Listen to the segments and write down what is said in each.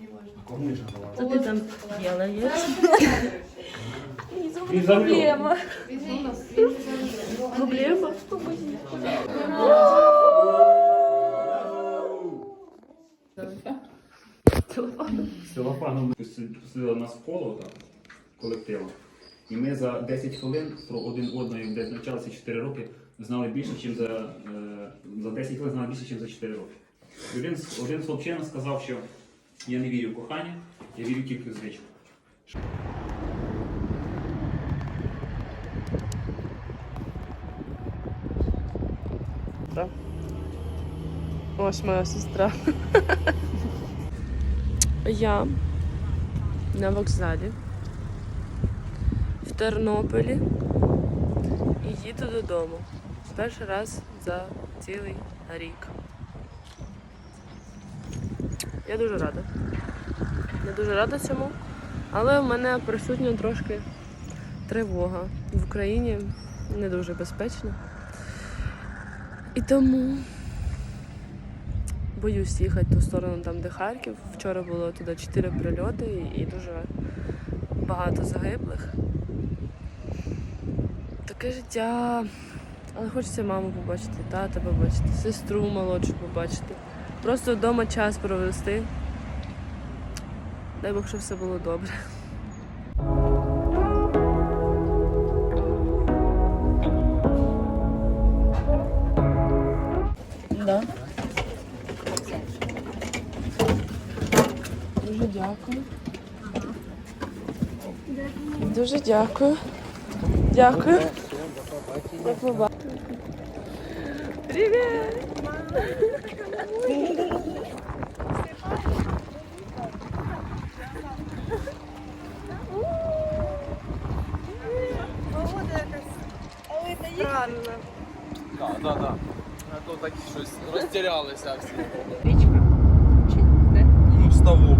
не важно. Что ты там делаешь? Проблема? З Целофаном посиділи нас в коло так, колективом. І ми за 10 хвилин про один одного, де навчалися 4 роки, знали більше, ніж за, е, за 10 хвилин знали більше, ніж за 4 роки. І один, з- один з хлопчина сказав, що я не вірю в кохання, я вірю тільки в звичку. Ось моя сестра. Я на вокзалі в Тернополі і їду додому. Перший раз за цілий рік. Я дуже рада. Я дуже рада цьому, але в мене присутня трошки тривога. В Україні не дуже безпечно. І тому боюсь їхати ту сторону, там, де Харків. Вчора було туди чотири прильоти і дуже багато загиблих. Таке життя. Але хочеться маму побачити, тата побачити, сестру молодшу побачити. Просто вдома час провести. Дай Бог, щоб все було добре. Да. Дуже дякую. Дуже дякую. Дякую. До побачення. Привіт! Так, так, так. А то так щось розтірялися всі. Річка? Чи де? Ну, ставок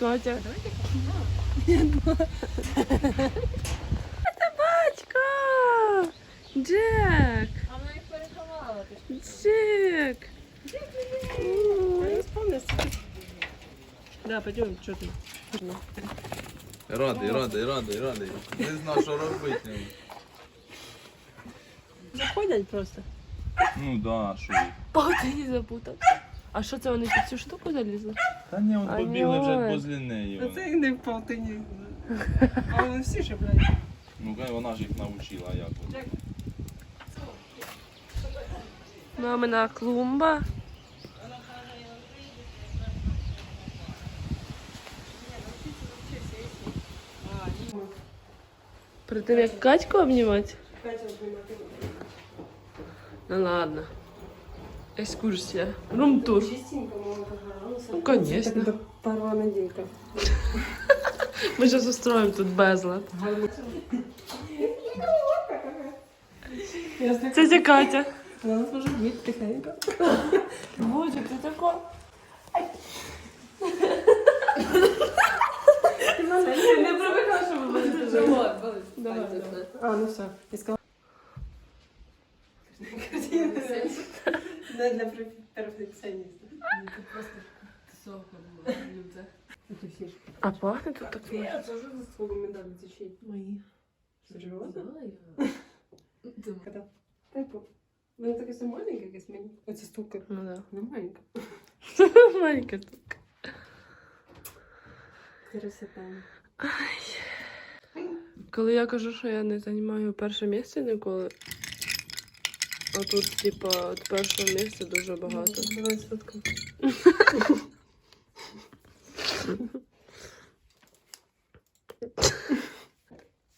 Катя. Це батько! Джек! А вона їх переховала. Джек! Да, пойдем, что ты? Радий, радий, радий, радий. Не знав, що робити. Заходять просто. Ну да, що. Паутині запутався. А що це вони під цю штуку залізли? Та ні, от А побігли вже возле неї. вони. їх не в палтині. А вони всі ж, блядь. Ну, кай вона ж їх навчила, як вони. Мамина клумба. Перед тим як Катьку обнімати? Ну ладно. Екскурсія. Рум-тур. Ну, конечно. Парова неділька. Ми зараз устроїмо тут безлад. Це тя Катя. Вона нас може бити тихенько. Боже, ти тако. Не привикла, що ви будете живот. Давай, давай. А, ну все. Не для перф- перфекціоніста. А пахне тут так. Я це вже за свого медалі зачей. Мої. Серйозно? Когда? Типу, воно таке все маленьке якесь мені. Оце стука. Ну да. Не маленька. Маленька штука. Красота. Коли я кажу, що я не займаю перше місце ніколи. А тут, типа, от першого місця дуже багато. Давай сфоткаємо.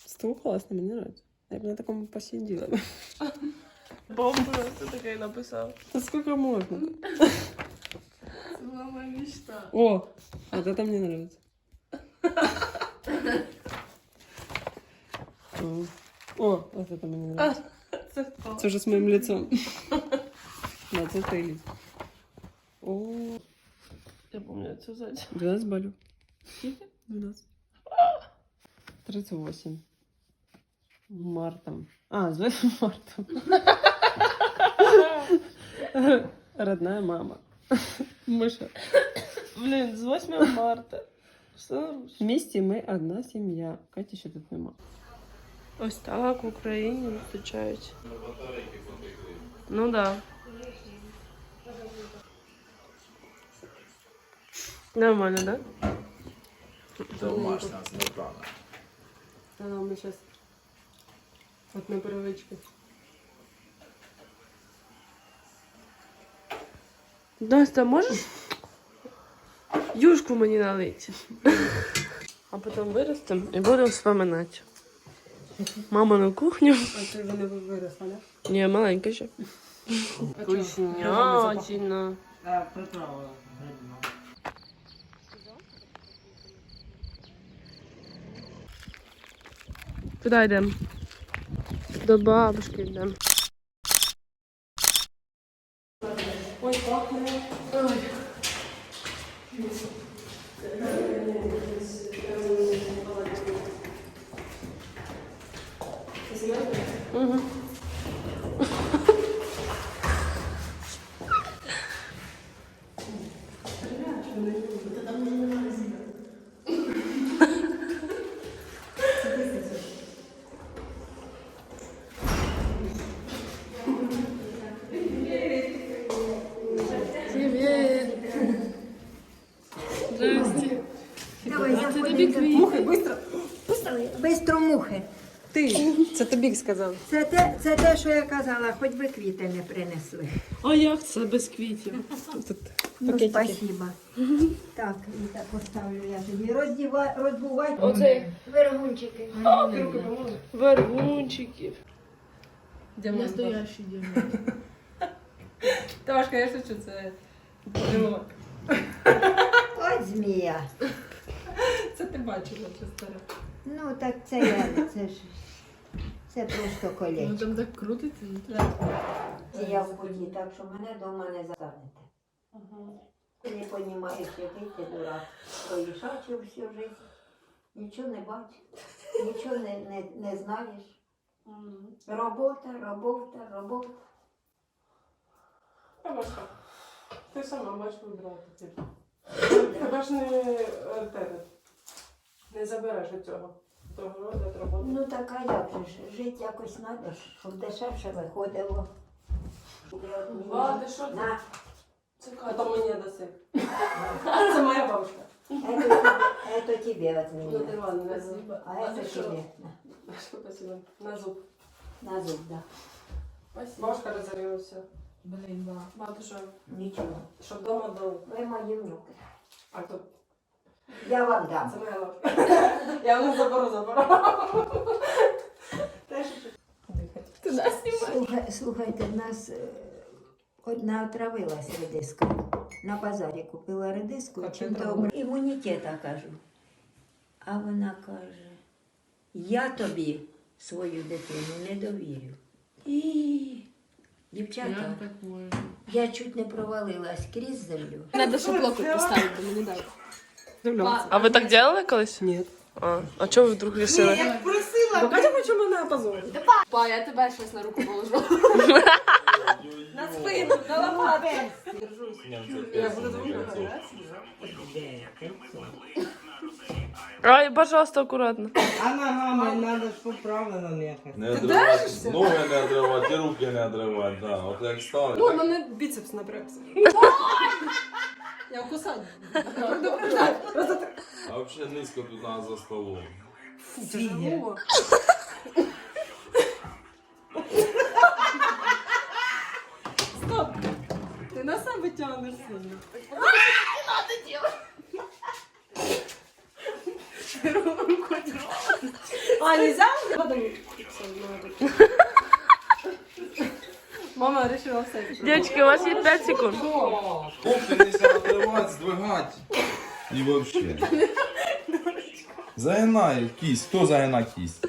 Стул классный, мне нравится. Я бы на таком посидела. Бомба, ти таке написав. Да сколько можно? Це була моя мечта. О, вот это мне нравится. О, О, вот это мне нравится. Це хто? Це вже з моїм лицом. Да, це ти О. Я пам'ятаю, це зайця. 12 балів. Скільки? 12. 38. А! Мартом. А, зветься Мартом. Родная мама. Мыша. Блин, с 8 марта. Что Вместе мы одна семья. Катя еще тут не. Ось так в Україні зустрічають. Ну да. Нормально, да? Домашня сметана. А, мы сейчас от непривычки. Настя, можеш юшку мені налити? А потім виростемо і будемо вспоминати. Мама на кухню. А ти вже не виросла, да? Ні, маленька ще. Вкуснятина. Куди йдемо? До бабушки йдемо. Ой, пахне. Привіт. Здрасте. Давай, Це заходь. тобі квіти. Мухи, быстро. Бистро мухи. Ти. Це тобі сказав. Це те, це те, що я казала, хоч би квіти не принесли. А як це без квітів? Тут Ну, пакетики. спасибо. Так, і так поставлю я тобі. Роздівай, розбувай. Оце Вергунчики. вергунчиків. Настоящий діамант. Та важко, я шучу, це подарунок. От змія. Це ти бачила, що старе. Ну, так це я, це ж. Це просто колечко. там так крутиться. Я в ході, так що мене вдома не застанете. Ти не розумієш, який ти дурак. Поїшачив всю життя. Нічого не бачиш, нічого не, не, не знаєш. Робота, робота, робота. Та важко. Ти сама бачиш вибрати. Тебе ж не е, тебе. Не забереш від цього. Того роботи. Ну так а як же ж, жити якось треба, щоб дешевше виходило. Ва, ти що ти? На, А то мені даси. Це моя бабушка. это, тебе- это тебе от Ну, меня. ти ладно, на зуб. А это що? тебе. На, Спасибо. На зуб. на зуб, да. Бабушка розорилася. Блін, да. Мати що? Нічого. Щоб вдома дали. Ви мої внуки. А то я вам дам. це моя бабушка. Я не заберу, заберу. Теж. Слухай, слухайте, в нас е, одна отравилась редиска. На базарі купила редиску, Так, чим добре. імунітета кажу. А вона каже: я тобі свою дитину не довірю. І дівчата, я чуть не провалилась крізь землю. Надо шаблоку поставити, мені дай. Дивлюся. А ви так делали колись? Ні. А, а чого ви вдруг вирішили? Як просила Бо Катя хоче мене опозорити. Па, я тебе щось на руку положу. На спину, на лопати. Я буду Ай, пожалуйста, акуратно. А ногами надо, щоб правильно ехать. Не отрывать, ноги не отрывать, і руки не отрывать, да. От як стали. Ну, мене біцепс напрягся. Я кусаю. Предупреждаю. А вообще низько тут надо за столом. Тяжело. Стоп! Ти на себе тягнеш сильно. А, нельзя? Мама решила все. Девочки, у вас есть 5 секунд. Кофты нельзя отрывать, сдвигать. И вообще. Загинай кість. Хто загина кість?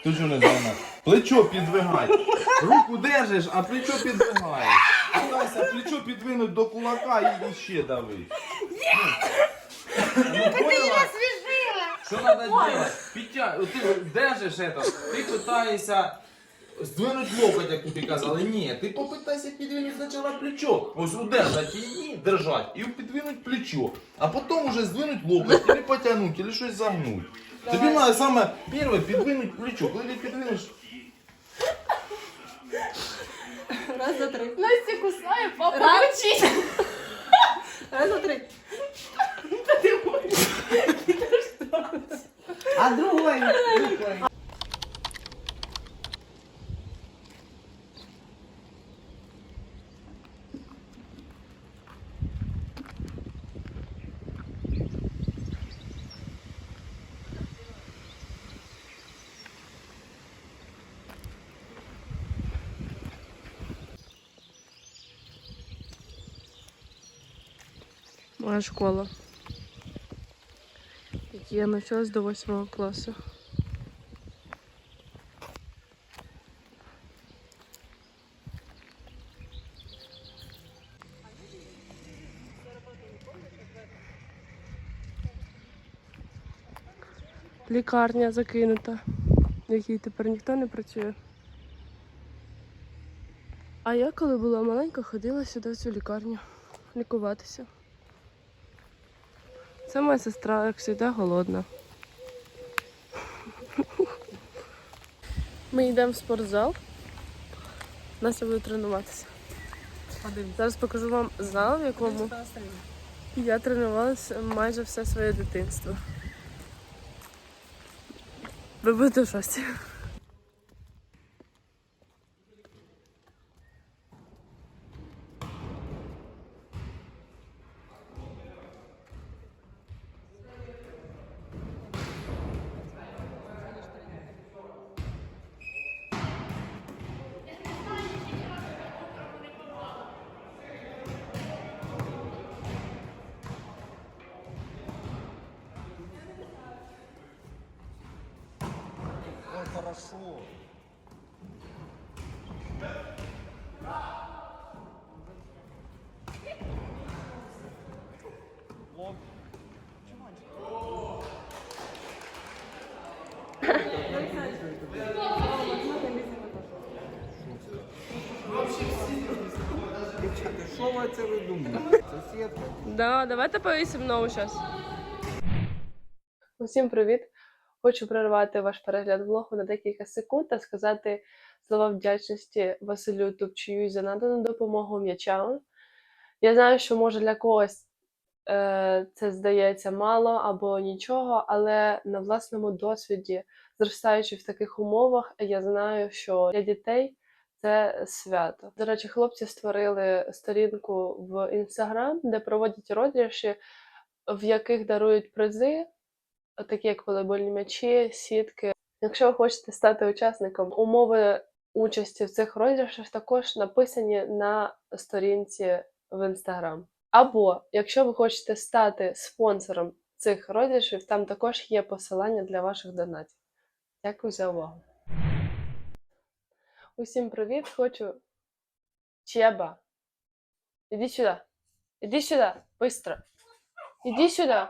Хто що не загинає? Плечо підвигай. Руку держиш, а плечо підвигаєш. Старайся плечо підвинуть до кулака і ще дави. Ну, поняла? Що треба робити? Підтя... Ти держиш это, ти питаєшся здвинуть локоть, як тобі казали. Ні, ти попитайся підвинути спочатку плечо. Ось удержать її, держать, і підвинуть плечо. А потім уже здвинуть локоть, или потягнуть, или щось загнуть. Тобі треба саме перше підвинуть плечо. Коли ти підвинеш, Раз, два, три. Настя кусає, папа кричить. Раз, два, три. А другой Моя школа. Які я навчалась до 8 класу. Лікарня закинута, в якій тепер ніхто не працює. А я, коли була маленька, ходила сюди в цю лікарню лікуватися. Це моя сестра, як завжди, голодна. Ми йдемо в спортзал. Настя буде тренуватися. Зараз покажу вам зал, в якому я тренувалася майже все своє дитинство. Ви будете в шоці. Хорошо. Що ви це ви думаєте? Да, давайте повісимо нову зараз. Усім привіт! Хочу перервати ваш перегляд влогу на декілька секунд та сказати слова вдячності Василю Тупчію за надану допомогу м'ячам. Я знаю, що може для когось е, це здається мало або нічого, але на власному досвіді, зростаючи в таких умовах, я знаю, що для дітей це свято. До речі, хлопці створили сторінку в інстаграм, де проводять розіграші, в яких дарують призи, такі як волейбольні м'ячі, сітки. Якщо ви хочете стати учасником, умови участі в цих розіграшах також написані на сторінці в інстаграм. Або якщо ви хочете стати спонсором цих розіграшів, там також є посилання для ваших донатів. Дякую за увагу. Усім привіт, хочу. Чеба. Іди сюди. Іди сюди, быстро. Іди сюди.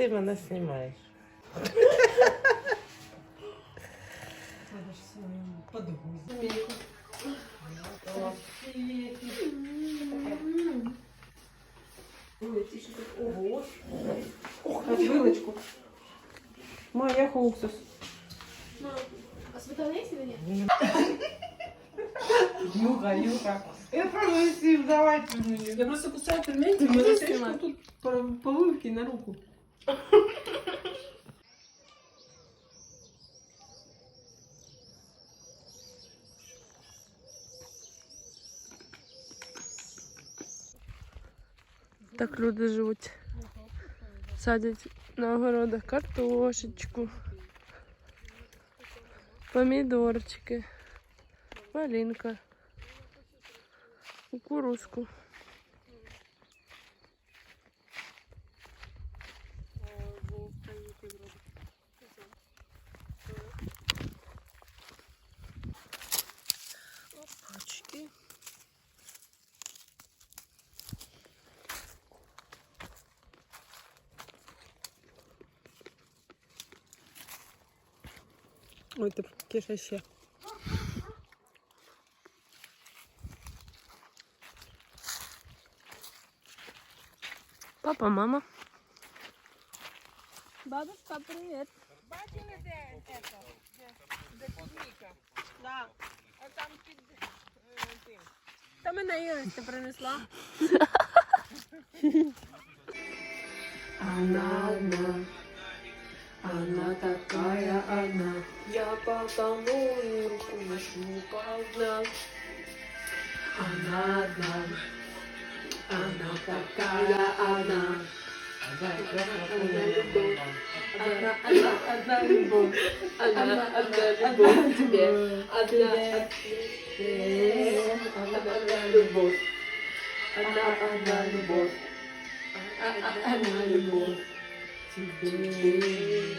Ти мене знімаєш? Треба ж свою подругу. Ого. Ох, аж вилочку. Моя уксус. А сметана есть или нет? Юга, Юга. Я просив, давайте мені. Я просто кусаю пельмені, у мене все тут полунки на руку. Так люди живуть. Садять на огородах картошечку, помідорчики, малинка, кукурузку. Ой, ти киша ще. Папа, мама. Бабушка, привет. Та мене Ірочка принесла. Она одна, она такая одна. Я потому и руку нашу одна. Она одна, она такая одна. Одна любовь, одна, одна, одна любовь, одна, одна любовь тебе, одна, одна, одна любовь, одна, одна любовь. Одна любовь тебе.